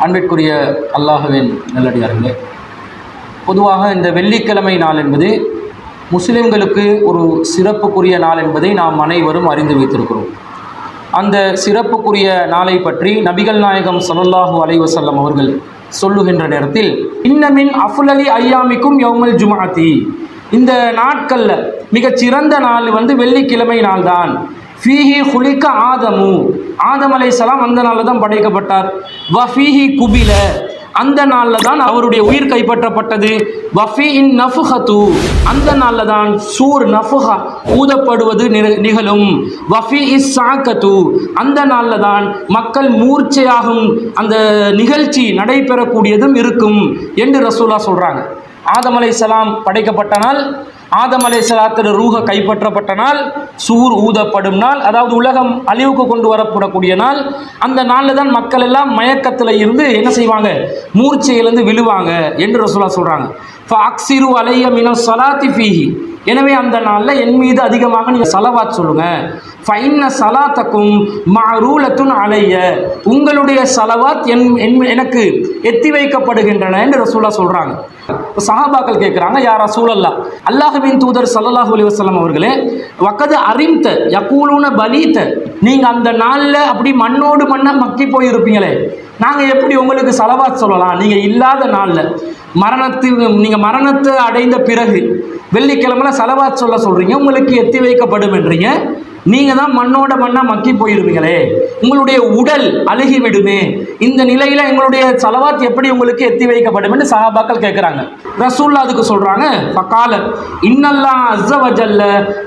அன்பிற்குரிய அல்லாஹுவின் நல்லடியார்களே பொதுவாக இந்த வெள்ளிக்கிழமை நாள் என்பது முஸ்லிம்களுக்கு ஒரு சிறப்புக்குரிய நாள் என்பதை நாம் அனைவரும் அறிந்து வைத்திருக்கிறோம். அந்த சிறப்புக்குரிய நாளை பற்றி நபிகள் நாயகம் ஸல்லல்லாஹு அலைவசல்லம் அவர்கள் சொல்லுகின்ற நேரத்தில் இன்னமின் அஃலலி ஐயாமிக்கும் யௌமல் ஜுமாத்தி இந்த நாட்களில் மிகச்சிறந்த நாள் வந்து வெள்ளிக்கிழமை நாள் தான் ஃபீஹி குளிக்க ஆதமு. ஆதம் சலாம் அந்த நாளில் தான் படைக்கப்பட்டார். வ ஃபீஹி குபில. அந்த நாளில் தான் அவருடைய உயிர் கைப்பற்றப்பட்டது. வஃபி இன் நஃபுஹத்து. அந்த நாளில் தான் சூர் நஃபுஹா ஊதப்படுவது நிக- நிகழும். வஃபி இஸ் சாக்கத்து. அந்த நாளில் தான் மக்கள் மூர்ச்சையாகும் அந்த நிகழ்ச்சி நடைபெறக்கூடியதும் இருக்கும் என்று ரசூலா சொல்கிறாங்க ஆதம் சலாம் படைக்கப்பட்ட நாள் ஆதம் அலைஹிஸ்ஸலாத்தின் ரூஹ கைப்பற்றப்பட்ட நாள் சூர் ஊதப்படும் நாள் அதாவது உலகம் அழிவுக்கு கொண்டு வரப்படக்கூடிய நாள். அந்த நாளில் தான் மக்கள் எல்லாம் மயக்கத்தில் இருந்து என்ன செய்வாங்க? மூர்ச்சையிலிருந்து விழுவாங்க என்று ரசூலா சொல்கிறாங்க அக்சிரு அலைய மின சலாத்தி ஃபீஹி. எனவே அந்த நாளில் என் மீது அதிகமாக நீங்கள் சலவாத் சொல்லுங்க. ஃபைன்ன சலாத்தக்கும் மரூலத்துன் அலைய. உங்களுடைய சலவாத் என் என்- எனக்கு எத்தி வைக்கப்படுகின்றன என்று ரசூலா சொல்கிறாங்க இப்போ சஹாபாக்கள் கேட்குறாங்க யாரா சூழல்லா அல்லாஹுவின் தூதர் சல்லாஹூ அலி வஸல்லம் அவர்களே வக்கது அறிந்த யக்கூலூன பலீத்த. நீங்கள் அந்த நாளில் அப்படி மண்ணோடு மண்ணை மக்கி போயிருப்பீங்களே. நாங்கள் எப்படி உங்களுக்கு சலவாத் சொல்லலாம்? நீங்கள் இல்லாத நாளில். மரணத்தில் நீங்கள் மரணத்தை அடைந்த பிறகு வெள்ளிக்கிழமைல சலவாத் சொல்ல சொல்கிறீங்க உங்களுக்கு எத்தி வைக்கப்படும் என்றீங்க நீங்கள் தான் மண்ணோட மண்ணாக மக்கி போயிருவீங்களே. உங்களுடைய உடல் அழுகி விடுமே இந்த நிலையில் எங்களுடைய சலவாத் எப்படி உங்களுக்கு எத்தி வைக்கப்படும் என்று சஹாபாக்கள் கேட்குறாங்க ரசூல்லா அதுக்கு சொல்கிறாங்க பக்கால இன்னல்லா அஸ்ஸவஜல்ல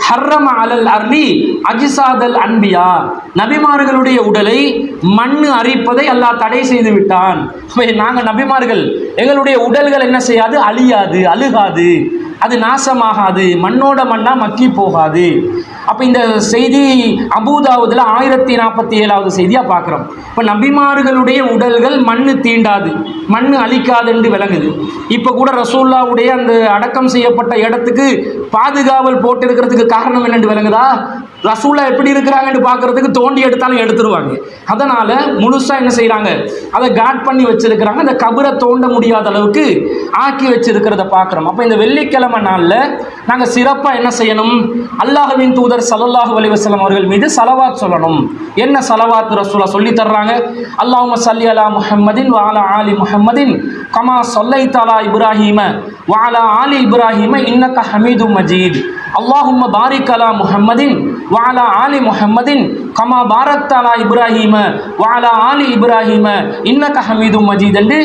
ஹர்ரம அலல் அர்லி அஜிசாதல் அன்பியா. நபிமார்களுடைய உடலை மண்ணு அரிப்பதை அல்லாஹ் தடை செய்து விட்டான். நாங்கள் நபிமார்கள் எங்களுடைய உடல்கள் என்ன செய்யாது? அழியாது அழுகாது. அது நாசமாகாது. மண்ணோட மண்ணா மக்கி போகாது. அப்போ இந்த செய்தி அபூதாவதுல ஆயிரத்தி நாற்பத்தி ஏழாவது செய்தியாக பார்க்குறோம். இப்போ நபிமார்களுடைய உடல்கள் மண்ணு தீண்டாது மண்ணு அழிக்காது என்று விளங்குது. இப்போ கூட ரசூல்லாவுடைய அந்த அடக்கம் செய்யப்பட்ட இடத்துக்கு பாதுகாவல் போட்டிருக்கிறதுக்கு காரணம் என்னென்று விளங்குதா? ரசூலா எப்படி இருக்கிறாங்கன்னு பார்க்கறதுக்கு தோண்டி எடுத்தாலும் எடுத்துருவாங்க. அதனால் முழுசாக என்ன செய்கிறாங்க அதை காட் பண்ணி வச்சிருக்கிறாங்க. அந்த கபரை தோண்ட முடியாத அளவுக்கு ஆக்கி வச்சிருக்கிறத பார்க்குறோம். அப்போ இந்த வெள்ளிக்கிழமை நாளில் நாங்கள் சிறப்பாக என்ன செய்யணும்? அல்லாஹுவின் தூதர் ஸல்லல்லாஹு அலைஹி அவர்கள் மீது சலவாத் சொல்லணும். என்ன சலவாத் ரசூலா சொல்லி தர்றாங்க? அல்லாஹும சல்லி அலா முஹம்மதின் வாலா ஆலி முஹம்மதின் கமா சொல்லை தலா இப்ராஹிம வாலா ஆலி இப்ராஹிம இன்னக்க ஹமீது மஜீத். அல்லாஹும்ம பாரிக் அலா முஹம்மதின் வாலா ஆலி முஹம்மதின் கமா பாரத் அலா இப்ராஹீம வாலா ஆலி இப்ராஹிம இன்னக்க ஹமீதும் மஜீத் என்று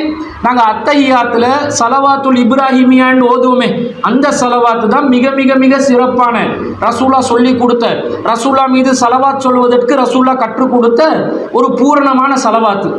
நாங்கள் அத்தையாத்தில் சலவாத்துல் இப்ராஹிமியான்னு ஓதுவோமே. அந்த சலவாத்து தான் மிக மிக மிக சிறப்பான ரசூலா சொல்லி கொடுத்த ரசூலா மீது சலவாத் சொல்வதற்கு ரசூலா கற்றுக் கொடுத்த ஒரு பூரணமான சலவாத்து.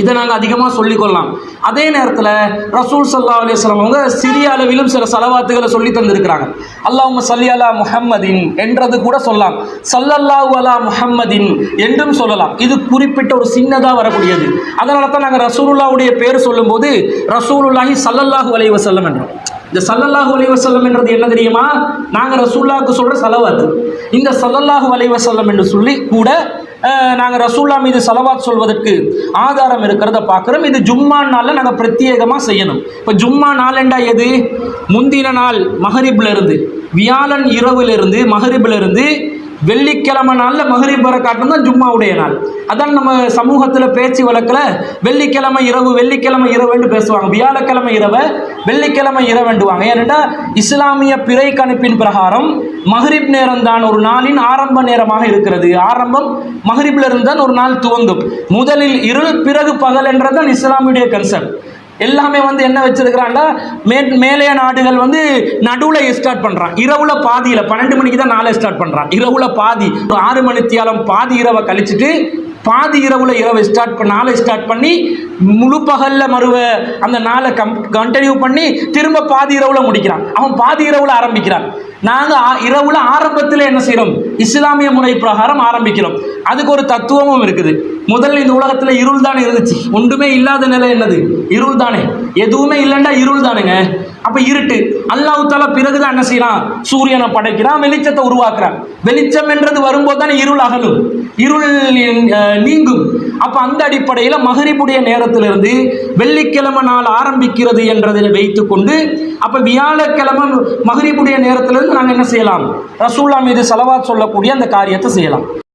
இதை நாங்கள் அதிகமாக சொல்லிக்கொள்ளலாம். அதே நேரத்தில் ரசூல் சல்லா அலிஸ்லாம் அவங்க சிறிய அளவிலும் சில செலவாத்துகளை சொல்லி தந்திருக்கிறாங்க. அல்லாஹ் சல்லி அலா முஹம்மதின் என்றது கூட சொல்லலாம். சல்லல்லாஹு அலா முஹம்மதின் என்றும் சொல்லலாம். இது குறிப்பிட்ட ஒரு சின்னதாக வரக்கூடியது. அதனால தான் நாங்கள் ரசூலுல்லாவுடைய பேர் சொல்லும்போது ரசூலுல்லாஹி சல்லல்லாஹு அலைய வசல்லம் என்றோம். இந்த சல்லல்லாஹு அலைஹி வஸல்லம் என்றது என்ன தெரியுமா? நாங்கள் ரசூல்லாவுக்கு சொல்கிற செலவாத்து. இந்த சல்லல்லாஹு அலைஹி வஸல்லம் என்று சொல்லி கூட நாங்கள் ரசூல்லா மீது சலவாத் சொல்வதற்கு ஆதாரம் இருக்கிறத பார்க்குறோம். இது ஜும்மா நாளில் நாங்கள் பிரத்யேகமாக செய்யணும். இப்போ ஜும்மா நாளெண்டா எது? முந்தின நாள் மஹரிப்லேருந்து வியாழன் இரவுலேருந்து மஹரிப்லேருந்து வெள்ளிக்கிழமை நாளில் மகரிப் வர தான் ஜும்மாவுடைய நாள். அதான் நம்ம சமூகத்தில் பேச்சு வழக்கில் வெள்ளிக்கிழமை இரவு வெள்ளிக்கிழமை இரவுன்னு பேசுவாங்க. வியாழக்கிழமை இரவை வெள்ளிக்கிழமை இரவுண்டுவாங்க ஏனென்றால் இஸ்லாமிய பிறை கணிப்பின் பிரகாரம் மஹரிப் நேரம் தான் ஒரு நாளின் ஆரம்ப நேரமாக இருக்கிறது. ஆரம்பம் மஹரிப்ல இருந்தால் ஒரு நாள் துவங்கும். முதலில் இருள் பிறகு பகல் என்றதான் இஸ்லாமியுடைய கன்செப்ட் எல்லாமே வந்து என்ன வச்சிருக்கிறான்னா மே மேலைய நாடுகள் வந்து நடுவில் ஸ்டார்ட் பண்ணுறான் இரவுல பாதியில் பன்னெண்டு மணிக்கு தான் நாளை ஸ்டார்ட் பண்ணுறான் இரவுல பாதி ஆறு ஆறு மணித்தியாலம் பாதி இரவை கழிச்சிட்டு பாதி இரவுல இரவை ஸ்டார்ட் பண்ண நாளை ஸ்டார்ட் பண்ணி முழு பகல்ல மறுவ அந்த நாளை கம் கண்டினியூ பண்ணி திரும்ப பாதி இரவுல முடிக்கிறான். அவன் பாதி இரவுல ஆரம்பிக்கிறான். நாங்கள் இரவுல ஆரம்பத்தில் என்ன செய்கிறோம் இஸ்லாமிய முறை பிரகாரம் ஆரம்பிக்கிறோம். அதுக்கு ஒரு தத்துவமும் இருக்குது. முதல்ல இந்த உலகத்தில் இருள் தானே இருந்துச்சு. ஒன்றுமே இல்லாத நிலை என்னது? இருள் தானே எதுவுமே இல்லைண்டா இருள் தானுங்க அப்போ இருட்டு. அல்லாஹு தாலா பிறகுதான் என்ன செய்யறான் சூரியனை படைக்கிறான் வெளிச்சத்தை உருவாக்குறான். வெளிச்சம் என்றது வரும்போது தானே இருள் அகலும். இருள் நீங்கும். அப்போ அந்த அடிப்படையில் மகரிபுடைய நேரத்திலிருந்து வெள்ளிக்கிழமை நாள் ஆரம்பிக்கிறது என்றதை வைத்துக்கொண்டு அப்போ வியாழக்கிழமை மகரிபுடைய நேரத்திலிருந்து நாங்கள் என்ன செய்யலாம்? ரசூல்லா மீது செலவா சொல்லக்கூடிய அந்த காரியத்தை செய்யலாம்.